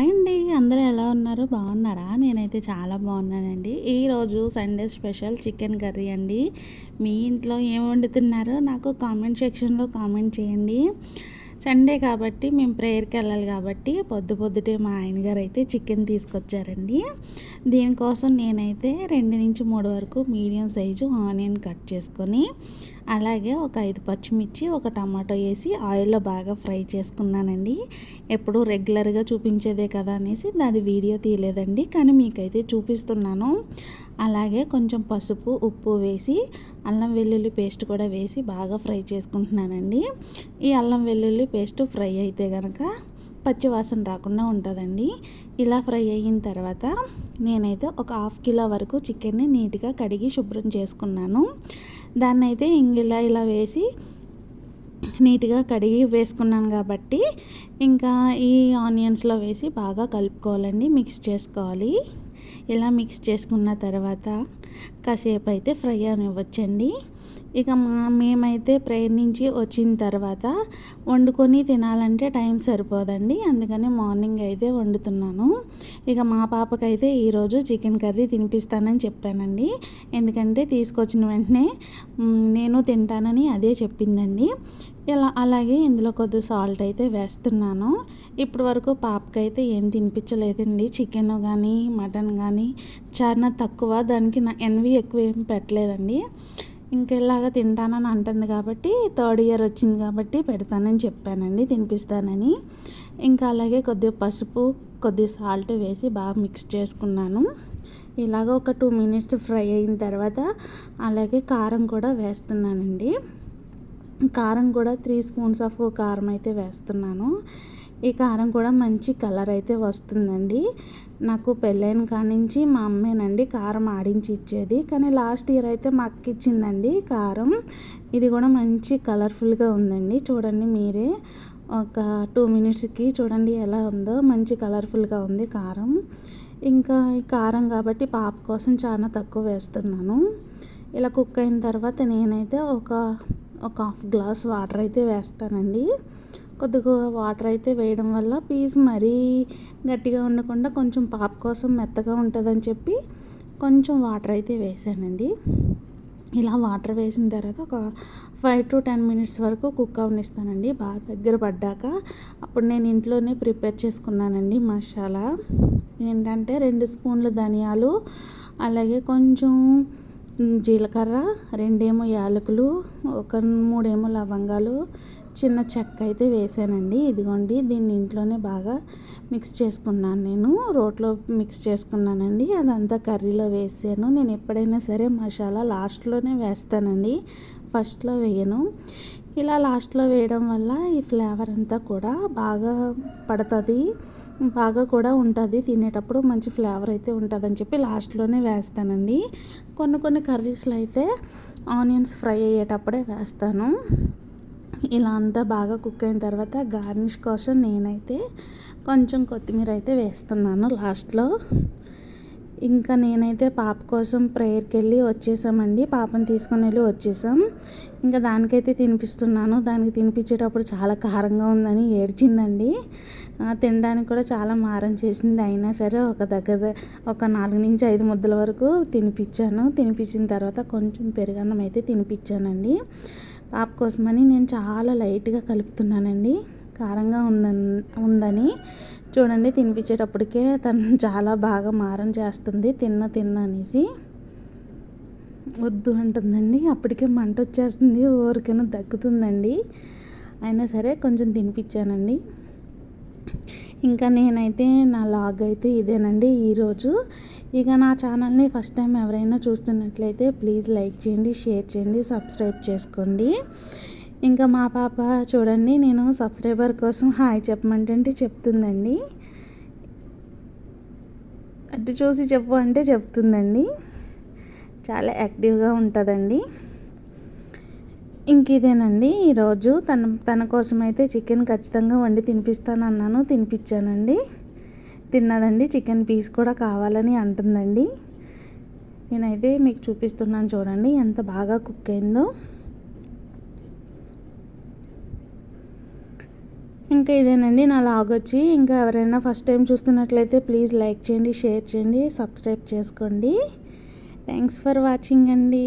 Hi అండి. అందరూ ఎలా ఉన్నారు? బాగున్నారా? నేనైతే చాలా బాగున్నానండి. ఈరోజు సండే స్పెషల్ చికెన్ కర్రీ అండి. మీ ఇంట్లో ఏం వండుతున్నారో? నాకు కామెంట్ సెక్షన్లో కామెంట్ చేయండి. సండే కాబట్టి మేము ప్రేయర్కి వెళ్ళాలి కాబట్టి పొద్దు పొద్దుటే మా ఆయనగారు అయితే చికెన్ తీసుకొచ్చారండి. దీనికోసం నేనైతే రెండు నుంచి మూడు వరకు మీడియం సైజు ఆనియన్ కట్ చేసుకొని అలాగే ఒక ఐదు పచ్చిమిర్చి ఒక టమాటో వేసి ఆయిల్లో బాగా ఫ్రై చేసుకున్నానండి. ఎప్పుడు రెగ్యులర్గా చూపించేదే కదా అనేసి దాని వీడియో తీయలేదండి కానీ మీకైతే చూపిస్తున్నాను. అలాగే కొంచెం పసుపు ఉప్పు వేసి అల్లం వెల్లుల్లి పేస్ట్ కూడా వేసి బాగా ఫ్రై చేసుకుంటున్నానండి. ఈ అల్లం వెల్లుల్లి పేస్ట్ ఫ్రై అయితే కనుక పచ్చివాసన రాకుండా ఉంటుందండి. ఇలా ఫ్రై అయిన తర్వాత నేనైతే ఒక హాఫ్ కిలో వరకు చికెన్ని నీట్గా కడిగి శుభ్రం చేసుకున్నాను. దాన్ని అయితే ఇంగిలా ఇలా వేసి నీట్గా కడిగి వేసుకున్నాను కాబట్టి ఇంకా ఈ ఆనియన్స్లో వేసి బాగా కలుపుకోవాలండి మిక్స్ చేసుకోవాలి. ఇలా మిక్స్ చేసుకున్న తర్వాత కాసేపు అయితే ఫ్రై అనివ్వచ్చండి ఇక మా మేమైతే ప్రేయర్ నుంచి వచ్చిన తర్వాత వండుకొని తినాలంటే టైం సరిపోదండి. అందుకని మార్నింగ్ అయితే వండుతున్నాను. ఇక మా పాపకైతే ఈరోజు చికెన్ కర్రీ తినిపిస్తానని చెప్పానండి. ఎందుకంటే తీసుకొచ్చిన వెంటనే నేను తింటానని అదే చెప్పిందండి. ఇలా అలాగే ఇందులో కొద్ది సాల్ట్ అయితే వేస్తున్నాను. ఇప్పటి వరకు పాపకైతే ఏం తినిపించలేదండి. చికెన్ కానీ మటన్ కానీ చాలా తక్కువ. దానికి నా ఎన్వి ఎక్కువ ఏం పెట్టలేదండి. ఇంకెలాగా తింటానని అంటుంది కాబట్టి థర్డ్ ఇయర్ వచ్చింది కాబట్టి పెడతానని చెప్పానండి తినిపిస్తానని. ఇంకా అలాగే కొద్దిగా పసుపు కొద్ది సాల్ట్ వేసి బాగా మిక్స్ చేసుకున్నాను. ఇలాగ ఒక టూ మినిట్స్ ఫ్రై అయిన తర్వాత అలాగే కారం కూడా వేస్తున్నానండి. కారం కూడా త్రీ స్పూన్స్ ఆఫ్ కారం అయితే వేస్తున్నాను. ఈ కారం కూడా మంచి కలర్ అయితే వస్తుందండి. నాకు పెళ్ళైన కానించి మా అమ్మేనండి కారం ఆడించి ఇచ్చేది. కానీ లాస్ట్ ఇయర్ అయితే మా అక్క ఇచ్చిందండి కారం. ఇది కూడా మంచి కలర్ఫుల్గా ఉందండి. చూడండి మీరే. ఒక టూ మినిట్స్కి చూడండి ఎలా ఉందో. మంచి కలర్ఫుల్గా ఉంది కారం. ఇంకా కారం కాబట్టి పాప కోసం చాలా తక్కువ వేస్తున్నాను. ఇలా కుక్ అయిన తర్వాత నేనైతే ఒక ఒక హాఫ్ గ్లాస్ వాటర్ అయితే వేస్తానండి. కొద్దిగా వాటర్ అయితే వేయడం వల్ల పీస్ మరీ గట్టిగా ఉండకుండా కొంచెం పాప కోసం మెత్తగా ఉంటుందని చెప్పి కొంచెం వాటర్ అయితే వేసానండి. ఇలా వాటర్ వేసిన తర్వాత ఒక ఫైవ్ టు టెన్ మినిట్స్ వరకు కుక్ అవనిస్తానండి. బాగా దగ్గర పడ్డాక అప్పుడు నేను ఇంట్లోనే ప్రిపేర్ చేసుకున్నానండి మసాలా. ఏంటంటే రెండు స్పూన్ల ధనియాలు అలాగే కొంచెం జీలకర్ర రెండేమో యాలకులు ఒక మూడేమో లవంగాలు చిన్న చెక్క అయితే వేసానండి. ఇదిగోండి దీన్ని ఇంట్లోనే బాగా మిక్స్ చేసుకున్నాను నేను. రోట్లో మిక్స్ చేసుకున్నానండి. అదంతా కర్రీలో వేసాను. నేను ఎప్పుడైనా సరే మసాలా లాస్ట్లోనే వేస్తానండి. ఫస్ట్లో వేయను. ఇలా లాస్ట్లో వేయడం వల్ల ఈ ఫ్లేవర్ అంతా కూడా బాగా పడుతుంది బాగా కూడా ఉంటుంది. తినేటప్పుడు మంచి ఫ్లేవర్ అయితే ఉంటుందని చెప్పి లాస్ట్లోనే వేస్తానండి. కొన్ని కొన్ని కర్రీస్లో అయితే ఆనియన్స్ ఫ్రై అయ్యేటప్పుడే వేస్తాను. ఇలా అంతా బాగా కుక్ అయిన తర్వాత గార్నిష్ కోసం నేనైతే కొంచెం కొత్తిమీర అయితే వేస్తున్నాను లాస్ట్లో. ఇంకా నేనైతే పాప కోసం ప్రేయర్కి వెళ్ళి వచ్చేసామండి. పాపను తీసుకొని వెళ్ళి వచ్చేసాం. ఇంకా దానికైతే తినిపిస్తున్నాను. దానికి తినిపించేటప్పుడు చాలా కారంగా ఉందని ఏడ్చిందండి. తినడానికి కూడా చాలా మారం చేసింది. అయినా సరే ఒక దగ్గర ఒక నాలుగు నుంచి ఐదు ముద్దల వరకు తినిపించాను. తినిపించిన తర్వాత కొంచెం పెరుగన్నం అయితే తినిపించానండి. పాప కోసమని నేను చాలా లైట్గా కలుపుతున్నానండి. కారంగా ఉందని ఉందని చూడండి తినిపించేటప్పటికే తను చాలా బాగా మారం చేస్తుంది తిన్న తిన్న అనేసి. వద్దు అంటుందండి. అప్పటికే మంట వచ్చేస్తుంది ఊరికైనా దగ్గుతుందండి. అయినా సరే కొంచెం తినిపించానండి. ఇంకా నేనైతే నా లాగ్ అయితే ఇదేనండి ఈరోజు. ఇక నా ఛానల్ని ఫస్ట్ టైం ఎవరైనా చూస్తున్నట్లయితే ప్లీజ్ లైక్ చేయండి షేర్ చేయండి సబ్స్క్రైబ్ చేసుకోండి. ఇంకా మా పాప చూడండి నేను సబ్స్క్రైబర్ కోసం హాయ్ చెప్పమంటే చెప్తుందండి. అటు చూసి చెప్పు అంటే చెప్తుందండి. చాలా యాక్టివ్గా ఉంటుందండి. ఇంక ఇదేనండి ఈరోజు తన తన కోసం అయితే చికెన్ ఖచ్చితంగా వండి తినిపిస్తాను అన్నాను తినిపించానండి తిన్నదండి చికెన్ పీస్ కూడా కావాలని అంటుందండి. నేనైతే మీకు చూపిస్తున్నాను చూడండి ఎంత బాగా కుక్ అయిందో. ఇంకా ఇదేనండి నా లాగ్ వచ్చి. ఇంకా ఎవరైనా ఫస్ట్ టైం చూస్తున్నట్లయితే ప్లీజ్ లైక్ చేయండి షేర్ చేయండి సబ్స్క్రైబ్ చేసుకోండి. థ్యాంక్స్ ఫర్ వాచింగ్ అండి.